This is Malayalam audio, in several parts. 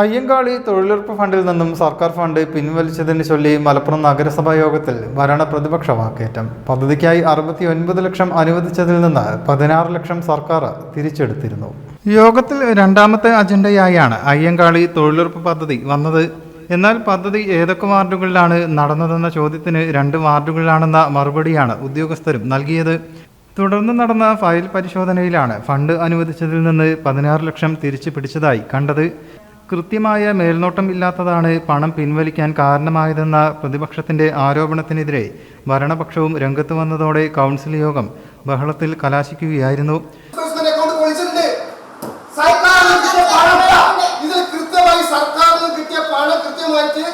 അയ്യങ്കാളി തൊഴിലുറപ്പ് ഫണ്ടിൽ നിന്നും സർക്കാർ ഫണ്ട് പിൻവലിച്ചതിന് ചൊല്ലി മലപ്പുറം നഗരസഭാ യോഗത്തിൽ ഭരണ പ്രതിപക്ഷ വാക്കേറ്റം. പദ്ധതിക്കായി അറുപത്തി ഒൻപത് ലക്ഷം അനുവദിച്ചതിൽ നിന്ന് പതിനാറ് ലക്ഷം സർക്കാർ തിരിച്ചെടുത്തിരുന്നു. യോഗത്തിൽ രണ്ടാമത്തെ അജണ്ടയായാണ് അയ്യങ്കാളി തൊഴിലുറപ്പ് പദ്ധതി വന്നത്. എന്നാൽ പദ്ധതി ഏതൊക്കെ വാർഡുകളിലാണ് നടന്നതെന്ന ചോദ്യത്തിന് രണ്ട് വാർഡുകളിലാണെന്ന മറുപടിയാണ് ഉദ്യോഗസ്ഥരും നൽകിയത്. തുടർന്ന് നടന്ന ഫയൽ പരിശോധനയിലാണ് ഫണ്ട് അനുവദിച്ചതിൽ നിന്ന് പതിനാറ് ലക്ഷം തിരിച്ചു പിടിച്ചതായി കണ്ടത്. കൃത്യമായ മേൽനോട്ടം ഇല്ലാത്തതാണ് പണം പിൻവലിക്കാൻ കാരണമായതെന്ന പ്രതിപക്ഷത്തിന്റെ ആരോപണത്തിനെതിരെ ഭരണപക്ഷവും രംഗത്ത് വന്നതോടെ കൗൺസിൽ യോഗം ബഹളത്തിൽ കലാശിക്കുകയായിരുന്നു. ഇതിൽ കൃത്യമായി സർക്കാരിന് കിട്ടിയ പണം കൃത്യമായിട്ട്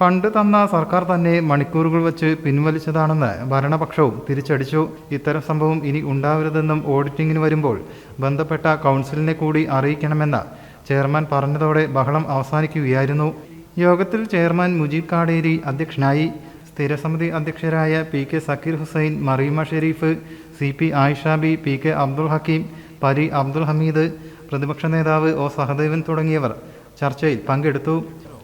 ഫണ്ട് തന്ന സർക്കാർ തന്നെ മണിക്കൂറുകൾ വെച്ച് പിൻവലിച്ചതാണെന്ന് ഭരണപക്ഷവും തിരിച്ചടിച്ചു. ഇത്തരം സംഭവം ഇനി ഉണ്ടാവരുതെന്നും ഓഡിറ്റിംഗിന് വരുമ്പോൾ ബന്ധപ്പെട്ട കൗൺസിലിനെ കൂടി അറിയിക്കണമെന്ന് ചെയർമാൻ പറഞ്ഞതോടെ ബഹളം അവസാനിക്കുകയായിരുന്നു. യോഗത്തിൽ ചെയർമാൻ മുജീബ് കാടേരി അധ്യക്ഷനായി. സ്ഥിരസമിതി അധ്യക്ഷരായ P K Sakkeer Hussain Mareema Sherif C P Ayishabi P K Abdul Hakeem Pari Abdul Hameed പ്രതിപക്ഷ നേതാവ് ഒ സഹദേവൻ തുടങ്ങിയവർ ചർച്ചയിൽ പങ്കെടുത്തു.